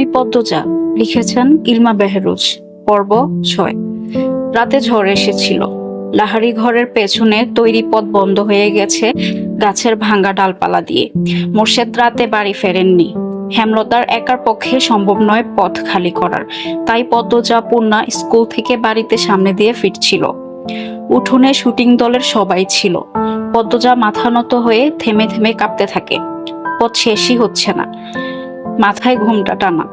আমি পদ্মজা লিখেছেন ইলমা বেহরুজ, পর্ব ছয়। রাতে ঝড় এসেছিল। লাহারি ঘরের পেছনে তৈরি পথ বন্ধ হয়ে গেছে গাছের ভাঙ্গা ডালপালা দিয়ে। মোর্শেদ রাতে বাড়ি ফেরেননি। হেমলতার একার পক্ষে সম্ভব নয় পথ খালি করার। তাই পদ্মজা পূর্ণা স্কুল থেকে বাড়িতে সামনে দিয়ে ফিরছিল। উঠোনে শুটিং দলের সবাই ছিল। পদ্মজা মাথা নত হয়ে থেমে থেমে কাঁপতে থাকে। পথ শেষই হচ্ছে না। মাথায় ঘুমটা টানা।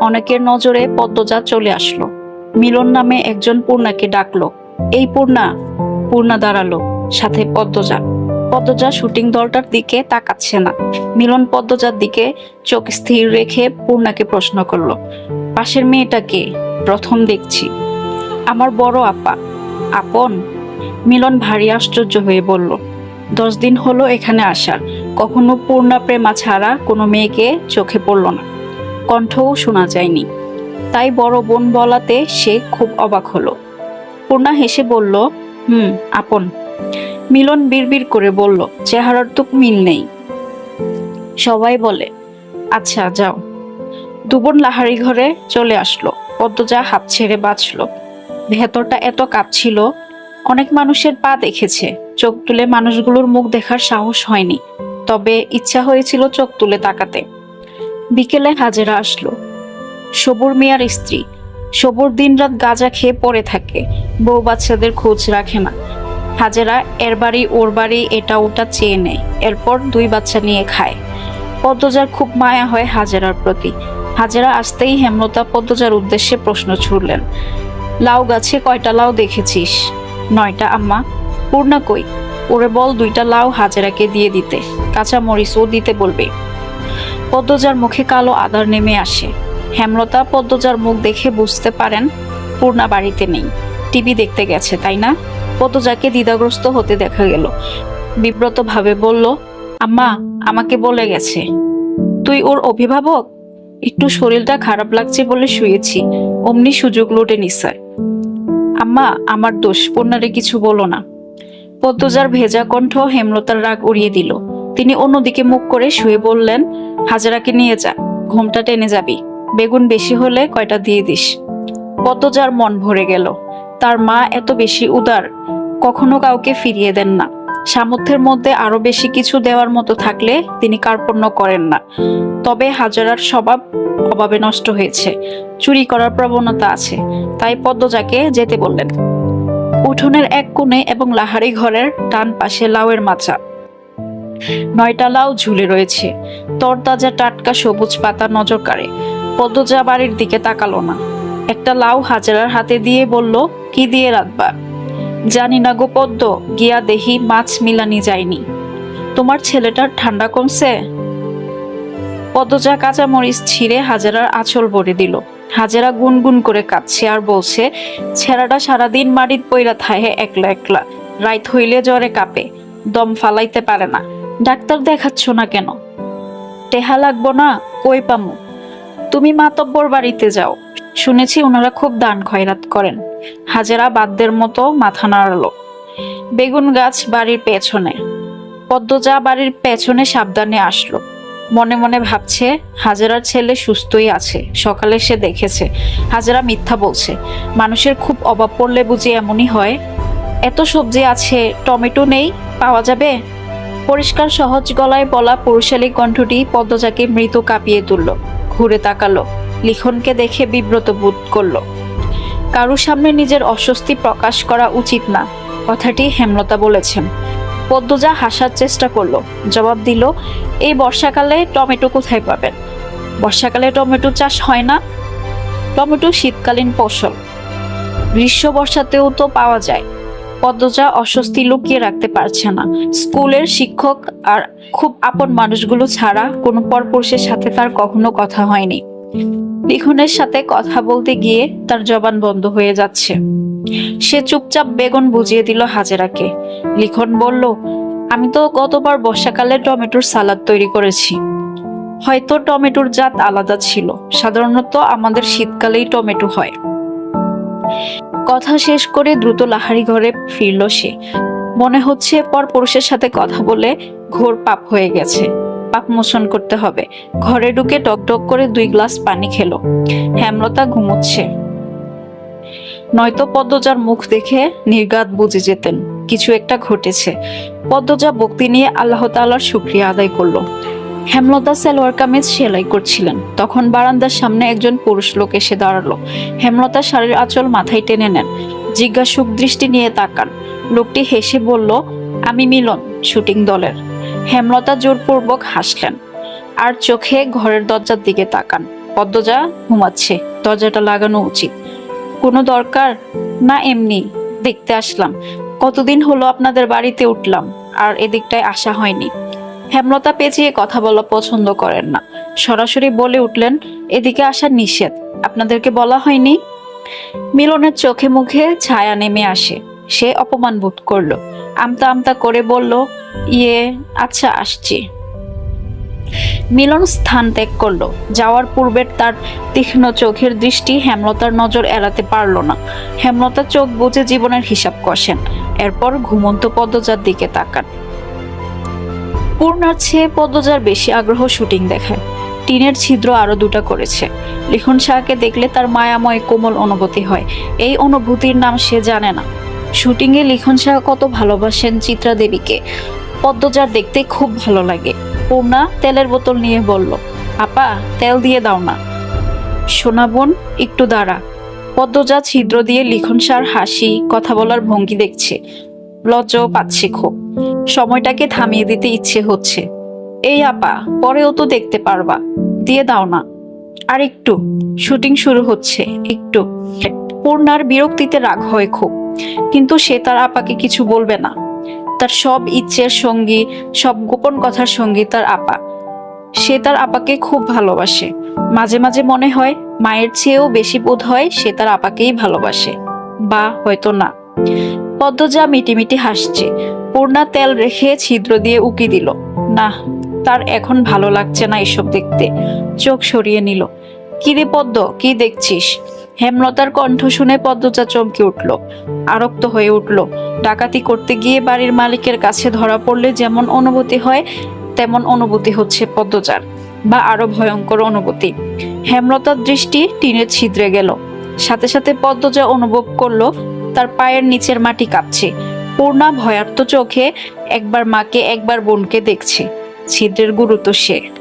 অনেকের নজরে পদ্মজা চলে আসলো। মিলন নামে একজন পূর্ণাকে ডাকলো। এই পূর্ণা! পূর্ণা দাঁড়াল, সাথে পদ্মজা। পদ্মজা শুটিং দলটার দিকে তাকাচ্ছে না। মিলন পদ্মজার দিকে চোখ স্থির রেখে পূর্ণাকে প্রশ্ন করল, পাশের মেয়েটাকে প্রথম দেখছি। আমার বড় আপা। আপন? মিলন ভারী আশ্চর্য হয়ে বলল দশ দিন হলো এখানে আসার কখনো পূর্ণা প্রেমা ছাড়া কোনো মেয়েকে চোখে পড়ল না। কণ্ঠও শোনা যায়নি। তাই বড় বোন বলাতে সে খুব অবাক হলো। পূর্ণা হেসে বলল, হুম, আপন। মিলন বিড়বিড় করে বলল, চেহারার তো মিল নেই। সবাই বলে আচ্ছা যাও। দুবন লাহারি ঘরে চলে আসলো। পদ্মজা হাত ছেড়ে বাঁচলো। ভেতরটা এত কাঁপছিল, অনেক মানুষের পা দেখেছে। চোখ তুলে মানুষগুলোর মুখ দেখার সাহস হয়নি। তবে ইচ্ছা হয়েছিল চোখ তুলে তাকাতে। বিকেলে হাজেরা আসলো। সবুর মিয়ার স্ত্রী। সবুর দিনরাত গাঁজা খেয়ে পড়ে থাকে। বউ বাচ্চাদের খোঁজ রাখে না। হাজেরা, এর বাড়ি, ওর বাড়ি, এটা ওটা চেয়ে নেয়। এরপর দুই বাচ্চা নিয়ে খায়। পদ্মজার খুব মায়া হয় হাজেরার প্রতি। হাজেরা আসতেই হেমলতা পদ্মজার উদ্দেশ্যে প্রশ্ন ছুড়লেন, লাউ গাছে কয়টা লাউ দেখেছিস? নয়টা, আম্মা। পূর্ণা কই? ওরে বল দুইটা লাউ হাজেরাকে দিয়ে দিতে। কাঁচা মরিচও দিতে বলবে। পদ্মজার মুখে কালো আদার নেমে আসে। হেমলতা পদ্মজার মুখ দেখে বুঝতে পারেন, পূর্ণা বাড়িতে নেই। টিভি দেখতে গেছে, তাই না? পদ্মজাকে দ্বিধাগ্রস্ত হতে দেখা গেল। বিব্রত ভাবে বলল, আম্মা, আমাকে বলে গেছে। তুই ওর অভিভাবক? একটু শরীরটা খারাপ লাগছে বলে শুয়েছি। অমনি সুযোগ লুটে নিসার আম্মা, আমার দোষ, পূর্ণারে কিছু বলো না। পদ্মজার ভেজা কণ্ঠ হেমলতার রাগ উড়িয়ে দিল। তিনি অন্যদিকে মুখ করে শুয়ে বললেন, হাজারাকে নিয়ে যা, ঘুমটা টেনে যাবি। বেগুন বেশি হলে কয়টা দিয়ে দিস? পদ্মজার মন ভরে গেল। তার মা এত বেশি উদার, কখনো কাউকে ফিরিয়ে দেন না। সামর্থ্যের মধ্যে আরও বেশি কিছু দেওয়ার মতো থাকলে তিনি কার্পণ্য করেন না। তবে হাজারার স্বভাব অভাবে নষ্ট হয়েছে। চুরি করার প্রবণতা আছে। তাই পদ্মজাকে যেতে বললেন। উঠোনের এক কোণে এবং লাহারি ঘরের ডান পাশে লাউয়ের মাচা। নয়টা লাউ ঝুলে রয়েছে। তরতাজা টাটকা সবুজ পাতা নজর কাড়ে। পদ্মজা বাড়ির দিকে তাকালো না। একটা লাউ হাজারার হাতে দিয়ে বলল, কি দিয়ে রাখবা জানি না গো পদ্ম, গিয়া দেহি মাছ মিলানি যায়নি। তোমার ছেলেটার ঠান্ডা কমছে? পদ্মজা কাঁচা মরিচ ছিঁড়ে হাজারার আঁচল ভরে দিল। হাজারা গুনগুন করে কাঁদছে আর বলছে, ছেঁড়াটা সারাদিন মাটির পইরা থাহে একলা একলা। রাইত হইলে জ্বরে কাঁপে, দম ফালাইতে পারে না। ডাক্তার দেখাচ্ছ না কেন? টেহা লাগবো না, কই পামু? তুমি মাতব্বর বাড়িতে যাও। শুনেছি ওনারা খুব দান খয়রাত করেন। হাজারা বাদ্যের মতো মাথা নাড়ালো। বেগুন গাছ বাড়ির পেছনে। পদ্মজা বাড়ির পেছনে সাবধানে আসলো। মনে মনে ভাবছে, হাজারার ছেলে সুস্থই আছে, সকালে সে দেখেছে, হাজারা মিথ্যা বলছে। মানুষের খুব অভাব পড়লে বুঝি এমনই হয়। এত সবজি আছে, টমেটো নেই, পাওয়া যাবে? পরিষ্কার সহজ গলায় বলা পুরুষালী কণ্ঠটি পদ্মজাকে মৃত কাঁপিয়ে তুলল, ঘুরে তাকালো, লিখনকে দেখে বিব্রত বোধ করল। কারুর সামনে নিজের অস্বস্তি প্রকাশ করা উচিত না, কথাটি হেমলতা বলেছেন। পদ্মজা হাসার চেষ্টা করল। জবাব দিল, এই বর্ষাকালে টমেটো কোথায় পাবেন? বর্ষাকালে টমেটো চাষ হয় না। টমেটো শীতকালীন ফসল। গ্রীষ্ম বর্ষাতেও তো পাওয়া যায়। পদ্মজা অস্বস্তি লুকিয়ে রাখতে পারছে না। স্কুলের শিক্ষক আর খুব আপন মানুষগুলো ছাড়া কোনো পরপুরুষের সাথে তার কখনো কথা হয়নি। লিখনের সাথে কথা বলতে গিয়ে তার জবান বন্ধ হয়ে যাচ্ছে। সে চুপচাপ বেগুন বুঝিয়ে দিল হাজেরাকে। লিখন বলল, আমি তো গতবার বর্ষাকালে টমেটোর সালাদ তৈরি করেছি। হয়তো টমেটোর জাত আলাদা ছিল। সাধারণত আমাদের শীতকালেই টমেটো হয়। কথা শেষ করে দ্রুত লাহারি ঘরে ফিরল সে। মনে হচ্ছে পর পুরুষের সাথে কথা বলে ঘোর পাপ হয়ে গেছে। পাপ মোচন করতে হবে। ঘরে ঢুকে টক টক করে দুই গ্লাস পানি খেলো। হেমলতা ঘুমোচ্ছে। নয়তো পদ্মজার মুখ দেখে নির্গাত বুঝে যেতেন, কিছু একটা ঘটেছে। পদ্মজা ভক্তি নিয়ে আল্লাহ তাআলার শুক্রিয়া আদায় করল। হেমলতা সালোয়ার কামিজ সেলাই করছিলেন। তখন বারান্দার সামনে একজন পুরুষ লোক এসে দাঁড়াল। হেমলতা শাড়ির আঁচল মাথায় টেনে নেন। জিজ্ঞাসুক দৃষ্টি নিয়ে তাকান। লোকটি হেসে বলল, আমি মিলন, শুটিং দলের। হেমলতা জোরপূর্বক হাসলেন। আর চোখে ঘরের দরজার দিকে তাকান। পদ্মজা ঘুমাচ্ছে, দরজাটা লাগানো উচিত। কোনো দরকার? না, এমনি। দেখতে আসলাম। কতদিন হলো আপনাদের বাড়িতে উঠলাম, আর এদিকটায় আসা হয়নি। হেমলতা পেঁচিয়ে কথা বলা পছন্দ করেন না। সরাসরি বলে উঠলেন, এদিকে আসা নিষেধ। আপনাদেরকে বলা হয়নি? মিলনের চোখে মুখে ছায়া নেমে আসে। সে অপমান বোধ করল। আমতা আমতা করে বলল ইয়ে আচ্ছা আসছি। মিলন স্থান ত্যাগ করল। যাওয়ার পূর্বের তার তীক্ষ্ণ চোখের দৃষ্টি হেমলতার নজর এড়াতে পারল না। হেমলতা চোখ বুঝে জীবনের হিসাব কষেন। এরপর ঘুমন্ত পদ্মজার দিকে তাকান। পূর্ণার চেয়ে পদ্মজার বেশি আগ্রহ শুটিং দেখায়। টিনের ছিদ্র আরও দুটা করেছে। লিখন শাহকে দেখলে তার মায়াময় কোমল অনুভূতি হয়। এই অনুভূতির নাম সে জানে না। শুটিংয়ে লিখন শাহ কত ভালোবাসেন চিত্রা দেবীকে। পদ্মজার দেখতে খুব ভালো লাগে। পূর্ণা তেলের বোতল নিয়ে বলল, আপা, তেল দিয়ে দাও না। সোনা বোন, একটু দাঁড়া। পদ্মজা ছিদ্র দিয়ে লিখন সার হাসি, কথা বলার ভঙ্গি দেখছে। লজ্জাও পাচ্ছে খুব। সময়টাকে থামিয়ে দিতে ইচ্ছে হচ্ছে। এই আপা, পরেও তো দেখতে পারবা। দিয়ে দাও না। আর একটু, শুটিং শুরু হচ্ছে, একটু। পূর্ণার বিরক্তিতে রাগ হয় খুব। কিন্তু সে তার আপাকে কিছু বলবে না। তার সব ইচ্ছের সঙ্গী, সব গোপন কথার সঙ্গী তার আপা। সে তার আপাকে খুব ভালোবাসে। মাঝে মাঝে মনে হয়, মায়ের চেয়েও বেশি বোধ হয় সে তার আপাকেই ভালোবাসে। বা হয়তো না। পদ্মজা মিটিমিটি হাসছে। পূর্ণা তেল রেখে ছিদ্র দিয়ে উকি দিল। না, তার এখন ভালো লাগছে না এসব দেখতে। চোখ সরিয়ে নিল। কি রে পদ্ম, কি দেখছিস? হেমলতার কণ্ঠ শুনে পদ্মজা চমকে উঠল। আরক্ত হয়ে উঠল। ডাকাতি করতে গিয়ে বাড়ির মালিকের কাছে ধরা পড়লে যেমন অনুভূতি হয়, তেমন অনুভূতি হচ্ছে পদ্মজার বা আরও ভয়ঙ্কর অনুভূতি। হেমলতার দৃষ্টি টিনের ছিদ্রে গেল। সাথে সাথে পদ্মজা অনুভব করল, তার পায়ের নিচের মাটি কাঁপছে। পূর্ণা ভয়ার্ত চোখে একবার মাকে, একবার বোনকে দেখছে। ছিদ্রের গুরুত্ব সে।